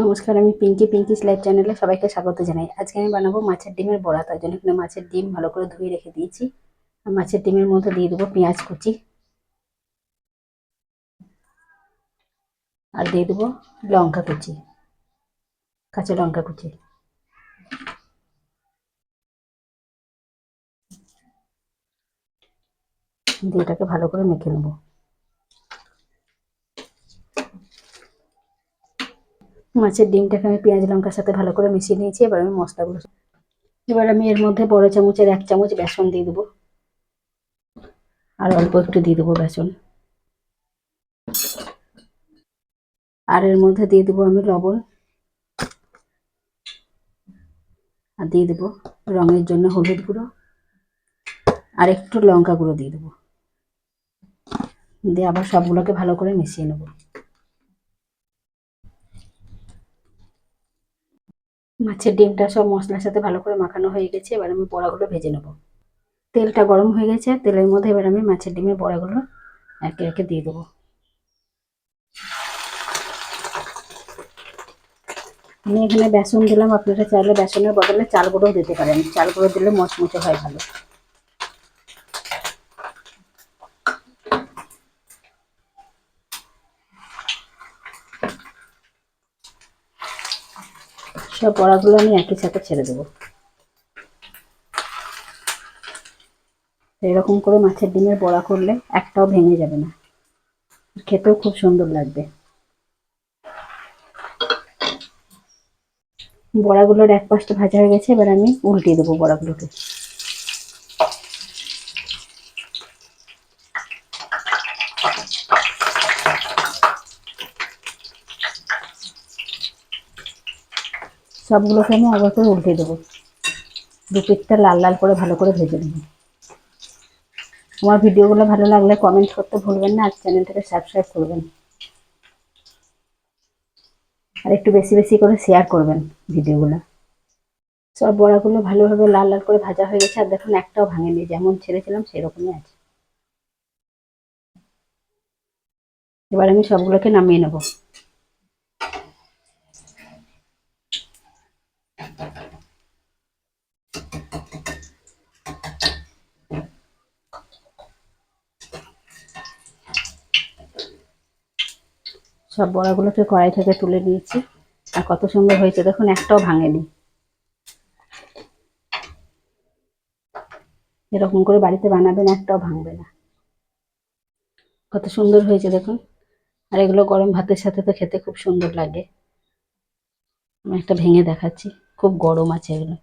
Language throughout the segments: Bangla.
নমস্কার, আমি পিঙ্কি পিঙ্কিস লাইভ চ্যানেলে সবাইকে স্বাগত জানাই। আজকে আমি বানাবো মাছের ডিমের বড়া। তার জন্য এখানে মাছের ডিম ভালো করে ধুয়ে রেখে দিয়েছি। আর মাছের ডিমের মধ্যে দিয়ে দেবো পেঁয়াজ কুচি। আর দিয়ে দেবো লঙ্কা কুচি, কাঁচা লঙ্কা কুচি। দিয়ে এটাকে ভালো করে মেখে নেব। মাছের ডিমটাকে আমি পেঁয়াজ লঙ্কার সাথে ভালো করে মিশিয়ে নিয়েছি, এবার আমি মশলাগুলো এবার আমি এর মধ্যে বড় চামচের এক চামচ বেসন দিয়ে দেবো। আর অল্প একটু দিয়ে দেবো বেসন। আর এর মধ্যে দিয়ে দেবো আমি লবণ। আর দিয়ে দেবো রঙের জন্য হলুদ গুঁড়ো। আর একটু লঙ্কা গুঁড়ো দিয়ে দেবো। দিয়ে আবার সবগুলোকে ভালো করে মিশিয়ে নেব। মাছের ডিমটা সব মশলার সাথে ভালো করে মাখানো হয়ে গেছে, এবার আমি বড়াগুলো ভেজে নেব। তেলটা গরম হয়ে গেছে, তেলের মধ্যে এবার আমি মাছের ডিমের বড়াগুলো একে একে দিয়ে দেবো। আমি এখানে বেসন দিলাম, আপনারা চাইলে বেসনের বদলে চাল গুঁড়ো দিতে পারেন। চাল গুঁড়ো দিলে মচমচে হয় ভালো। সব বড়াগুলো আমি একই সাথে ছেড়ে দেবো। এরকম করে মাছের ডিমের বড়া করলে একটাও ভেঙে যাবে না। খেতেও খুব সুন্দর লাগবে। বড়াগুলোর এক পাশটা ভাজা হয়ে গেছে, এবার আমি উল্টিয়ে দেবো বড়াগুলোকে। সবগুলোকে আমি আবার করে উল্টে দেবো। দু পিঠটা লাল লাল করে ভালো করে ভেজে নেব। আমার ভিডিওগুলো ভালো লাগলে কমেন্ট করতে ভুলবেন না, আর চ্যানেলটাকে সাবস্ক্রাইব করবেন। আর একটু বেশি বেশি করে শেয়ার করবেন ভিডিওগুলো। সব বড়াগুলো ভালোভাবে লাল লাল করে ভাজা হয়ে গেছে, আর দেখুন একটাও ভাঙেনি, যেমন ছেড়েছিলাম সেরকমই আছে। এবার আমি সবগুলোকে নামিয়ে নেব। সব বড়াগুলোকে কড়াই থেকে তুলে নিয়েছি আর কত সুন্দর হয়েছে, দেখুন, একটাও ভাঙেনি। এরকম করে বাড়িতে বানাবেন, একটাও ভাঙবে না। কত সুন্দর হয়েছে, দেখুন। আর এগুলো গরম ভাতের সাথে তো খেতে খুব সুন্দর লাগে। আমি একটা ভেঙে দেখাচ্ছি, খুব গরম আছে এগুলো।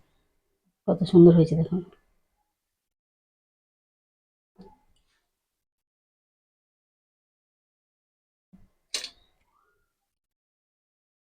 কত সুন্দর হয়েছে, দেখুন।